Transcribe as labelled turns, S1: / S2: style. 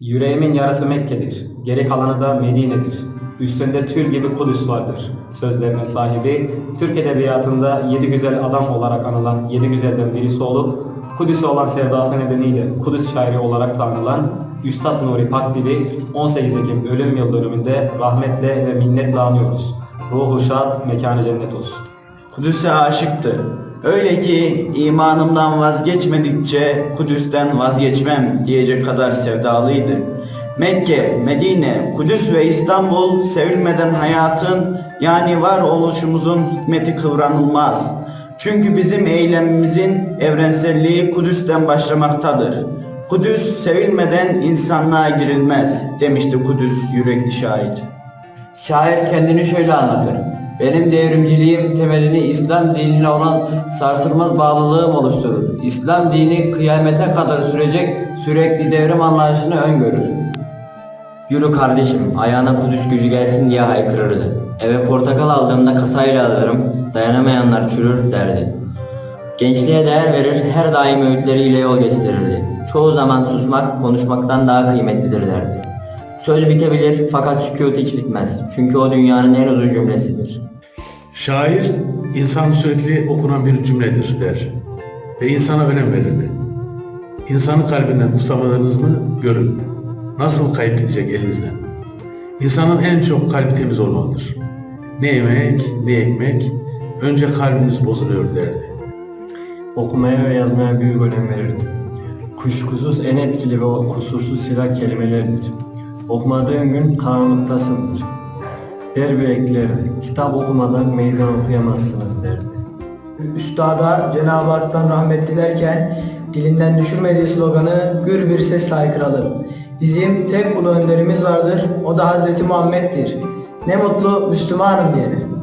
S1: Yüreğimin yarısı Mekke'dir, geri kalanı da Medine'dir. Üstünde tül gibi Kudüs vardır. Sözlerinin sahibi, Türk Edebiyatı'nda yedi güzel adam olarak anılan yedi güzelden birisi olup, Kudüs'e olan sevdası nedeniyle Kudüs şairi olarak tanınan Üstad Nuri Pakdil'i 18 Ekim ölüm yıl dönümünde rahmetle ve minnetle anıyoruz. Ruhu şad, mekanı cennet olsun.
S2: Kudüs'e aşıktı. Öyle ki imanımdan vazgeçmedikçe Kudüs'ten vazgeçmem diyecek kadar sevdalıydı. Mekke, Medine, Kudüs ve İstanbul sevilmeden hayatın yani varoluşumuzun hikmeti kıvranılmaz. Çünkü bizim eylemimizin evrenselliği Kudüs'ten başlamaktadır. Kudüs sevilmeden insanlığa girilmez demişti Kudüs yürekli şair.
S3: Şair kendini şöyle anlatır. Benim devrimciliğim temelini İslam dinine olan sarsılmaz bağlılığım oluşturur. İslam dini kıyamete kadar sürecek sürekli devrim anlayışını öngörür.
S4: Yürü kardeşim, ayağına Kudüs gücü gelsin diye haykırırdı. Eve portakal aldığımda kasayla alırım, dayanamayanlar çürür derdi. Gençliğe değer verir, her daim öğütleriyle yol gösterirdi. Çoğu zaman susmak, konuşmaktan daha kıymetlidir derdi. Söz bitebilir fakat sükut hiç bitmez. Çünkü o dünyanın en uzun cümlesidir.
S5: Şair, insan sürekli okunan bir cümledir der ve insana önem verirdi. İnsanın kalbinden tutamadığınızı görün. Nasıl kayıp gidecek elinizden? İnsanın en çok kalbi temiz olmalıdır. Ne yemek, ne ekmek, önce kalbimiz bozuluyor derdi.
S6: Okumaya ve yazmaya büyük önem verirdi. Kuşkusuz en etkili ve kusursuz silah kelimelerdir. Okumadığın gün karanlıktasındır. Der ve. Kitap okumadan meydan okuyamazsınız derdi.
S7: Üstada Cenab-ı Hak'tan rahmet dilerken dilinden düşürmediği sloganı gür bir sesle haykıralım. Bizim tek ulu önderimiz vardır, o da Hazreti Muhammed'dir. Ne mutlu Müslümanım diyene.